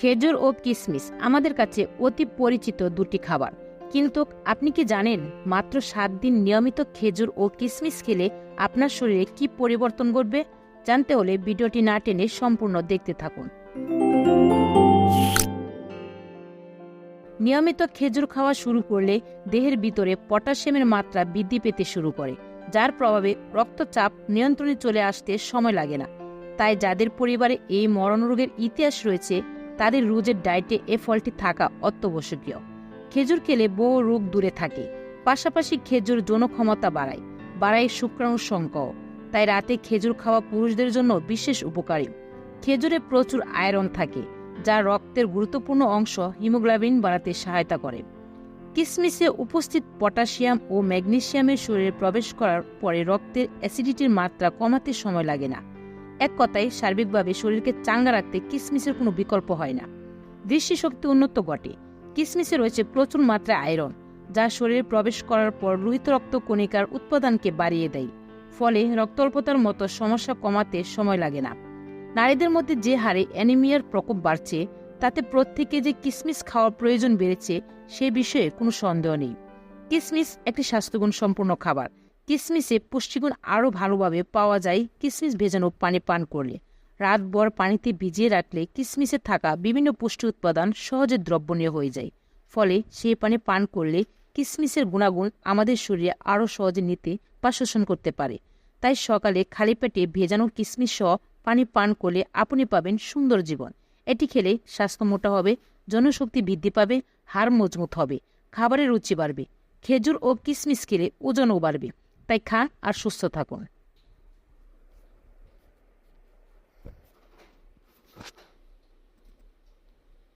খেজুর ও কিশমিশ আমাদের কাছে অতি পরিচিত দুটি খাবার। কিন্তু আপনি কি জানেন, মাত্র সাত দিন নিয়মিত খেজুর ও কিশমিশ খেলে আপনার শরীরে কি পরিবর্তন ঘটবে? জানতে হলে ভিডিওটি না টেনে সম্পূর্ণ দেখতে থাকুন। নিয়মিত খেজুর খাওয়া শুরু করলে দেহের ভিতরে পটাশিয়ামের মাত্রা বৃদ্ধি পেতে শুরু করে, যার প্রভাবে রক্তচাপ নিয়ন্ত্রণে চলে আসতে সময় লাগে না। তাই যাদের পরিবারে এই মরণ রোগের ইতিহাস রয়েছে তাদের রোজের ডায়েটে এ ফলটি থাকা অত্যাবশ্যকীয়। খেজুর খেলে বহু রোগ দূরে থাকে, পাশাপাশি খেজুর যৌন ক্ষমতা বাড়ায় বাড়ায় শুক্রাণুর সংখ্যাও। তাই রাতে খেজুর খাওয়া পুরুষদের জন্য বিশেষ উপকারী। খেজুরে প্রচুর আয়রন থাকে, যা রক্তের গুরুত্বপূর্ণ অংশ হিমোগ্লোবিন বাড়াতে সহায়তা করে। কিসমিসে উপস্থিত পটাশিয়াম ও ম্যাগনেসিয়ামের শরীরে প্রবেশ করার পরে রক্তের অ্যাসিডিটির মাত্রা কমাতে সময় লাগে না। এক কথায়, সার্বিকভাবে শরীরকে চাঙ্গা রাখতে কিসমিসের কোনো বিকল্প হয় না। দৃষ্টিশক্তি উন্নত ঘটে কিসমিসে রয়েছে প্রচুর মাত্রায় আয়রন, যা শরীরে প্রবেশ করার পর লোহিত রক্ত কণিকার উৎপাদনকে বাড়িয়ে দেয়। ফলে রক্তল্পতার মতো সমস্যা কমাতে সময় লাগে না। নারীদের মধ্যে যে হারে অ্যানিমিয়ার প্রকোপ বাড়ছে, তাতে প্রত্যেকে যে কিসমিস খাওয়ার প্রয়োজন বেড়েছে, সে বিষয়ে কোনো সন্দেহ নেই। কিসমিস একটি স্বাস্থ্যগুণ সম্পূর্ণ খাবার কিসমিসে পুষ্টিগুণ আরও ভালোভাবে পাওয়া যায় কিসমিস ভেজানো পানি পান করলে। রাতভর পানিতে ভিজিয়ে রাখলে কিসমিসে থাকা বিভিন্ন পুষ্টি উৎপাদন সহজে দ্রব্যনীয় হয়ে যায়। ফলে সেই পানি পান করলে কিসমিসের গুণাগুণ আমাদের শরীরে আরও সহজে নিতে বা শোষণ করতে পারে। তাই সকালে খালি পেটে ভেজানো কিসমিস সহ পানি পান করলে আপনি পাবেন সুন্দর জীবন। এটি খেলে স্বাস্থ্য মোটা হবে, জনশক্তি বৃদ্ধি পাবে, হাড় মজবুত হবে, খাবারের রুচি বাড়বে, খেজুর ও কিসমিস খেলে ওজনও বাড়বে। তাই আর সুস্থ থাকুন।